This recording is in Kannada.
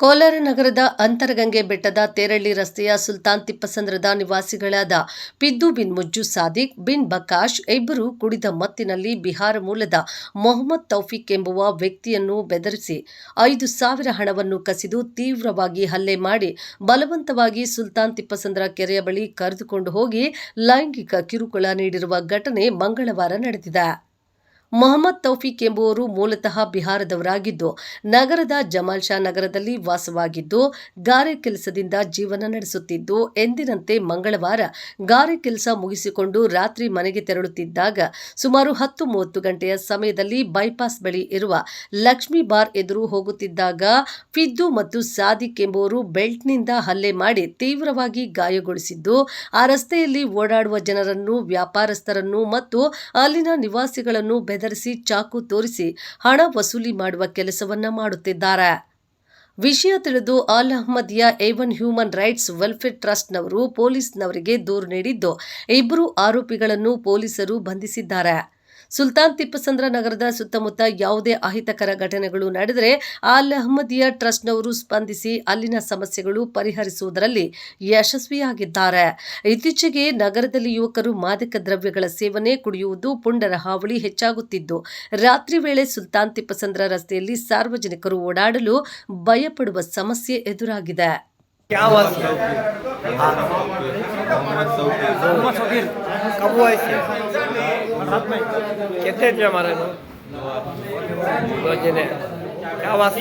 ಕೋಲಾರ ನಗರದ ಅಂತರಗಂಗೆ ಬೆಟ್ಟದ ತೇರಳ್ಳಿ ರಸ್ತೆಯ ಸುಲ್ತಾನ್ ತಿಪ್ಪಸಂದ್ರದ ನಿವಾಸಿಗಳಾದ ಪಿದ್ದು ಬಿನ್ ಮುಜ್ಜು ಸಾದಿಕ್, ಬಿನ್ ಬಕಾಶ್ ಇಬ್ಬರು ಕುಡಿದ ಮತ್ತಿನಲ್ಲಿ ಬಿಹಾರ ಮೂಲದ ಮೊಹಮ್ಮದ್ ತೌಫಿಕ್ ಎಂಬುವ ವ್ಯಕ್ತಿಯನ್ನು ಬೆದರಿಸಿ ಐದು ಸಾವಿರ ಹಣವನ್ನು ಕಸಿದು ತೀವ್ರವಾಗಿ ಹಲ್ಲೆ ಮಾಡಿ ಬಲವಂತವಾಗಿ ಸುಲ್ತಾನ್ ತಿಪ್ಪಸಂದ್ರ ಕೆರೆಯ ಬಳಿ ಕರೆದುಕೊಂಡು ಹೋಗಿ ಲೈಂಗಿಕ ಕಿರುಕುಳ ನೀಡಿರುವ ಘಟನೆ ಮಂಗಳವಾರ ನಡೆದಿದೆ. ಮೊಹಮ್ಮದ್ ತೌಫಿಕ್ ಎಂಬುವರು ಮೂಲತಃ ಬಿಹಾರದವರಾಗಿದ್ದು, ನಗರದ ಜಮಾಲ್ ಶಾ ನಗರದಲ್ಲಿ ವಾಸವಾಗಿದ್ದು, ಗಾರೆ ಕೆಲಸದಿಂದ ಜೀವನ ನಡೆಸುತ್ತಿದ್ದು, ಎಂದಿನಂತೆ ಮಂಗಳವಾರ ಗಾರೆ ಕೆಲಸ ಮುಗಿಸಿಕೊಂಡು ರಾತ್ರಿ ಮನೆಗೆ ತೆರಳುತ್ತಿದ್ದಾಗ ಸುಮಾರು ಹತ್ತು ಮೂವತ್ತು ಗಂಟೆಯ ಸಮಯದಲ್ಲಿ ಬೈಪಾಸ್ ಬಳಿ ಇರುವ ಲಕ್ಷ್ಮೀ ಬಾರ್ ಎದುರು ಹೋಗುತ್ತಿದ್ದಾಗ ಫಿದ್ದು ಮತ್ತು ಸಾದಿಕ್ ಎಂಬುವರು ಬೆಲ್ಟ್ನಿಂದ ಹಲ್ಲೆ ಮಾಡಿ ತೀವ್ರವಾಗಿ ಗಾಯಗೊಳಿಸಿದ್ದು, ಆ ರಸ್ತೆಯಲ್ಲಿ ಓಡಾಡುವ ಜನರನ್ನು, ವ್ಯಾಪಾರಸ್ಥರನ್ನು ಮತ್ತು ಅಲ್ಲಿನ ನಿವಾಸಿಗಳನ್ನು ಬೆದರಿಸಿ ಚಾಕು ತೋರಿಸಿ ಹಣ ವಸೂಲಿ ಮಾಡುವ ಕೆಲಸವನ್ನ ಮಾಡುತ್ತಿದ್ದಾರೆ. ವಿಷಯ ತಿಳಿದು Al Ahmadiya Avon human rights welfare ಟ್ರಸ್ಟ್ನವರು ಪೊಲೀಸ್ನವರಿಗೆ ದೂರು ನೀಡಿದ್ದು ಇಬ್ಬರು ಆರೋಪಿಗಳನ್ನು ಪೊಲೀಸರು ಬಂಧಿಸಿದ್ದಾರೆ. ಸುಲ್ತಾನ್ ತಿಪ್ಪಸಂದ್ರ ನಗರದ ಸುತ್ತಮುತ್ತ ಯಾವುದೇ ಅಹಿತಕರ ಘಟನೆಗಳು ನಡೆದರೆ ಅಲ್ ಅಹಮದಿಯ ಟ್ರಸ್ಟ್ನವರು ಸ್ಪಂದಿಸಿ ಅಲ್ಲಿನ ಸಮಸ್ಯೆಗಳು ಪರಿಹರಿಸುವುದರಲ್ಲಿ ಯಶಸ್ವಿಯಾಗಿದ್ದಾರೆ. ಇತ್ತೀಚೆಗೆ ನಗರದಲ್ಲಿ ಯುವಕರು ಮಾದಕ ದ್ರವ್ಯಗಳ ಸೇವನೆ ಕುಡಿಯುವುದು ಪುಂಡರ ಹಾವಳಿ ಹೆಚ್ಚಾಗುತ್ತಿದ್ದು, ರಾತ್ರಿ ವೇಳೆ ಸುಲ್ತಾನ್ ತಿಪ್ಪಸಂದ್ರ ರಸ್ತೆಯಲ್ಲಿ ಸಾರ್ವಜನಿಕರು ಓಡಾಡಲು ಭಯಪಡುವ ಸಮಸ್ಯೆ ಎದುರಾಗಿದೆ. ક્યાં વાત છે કબુઆ છે કેટલે છે મારે રોજીને ક્યાં વાત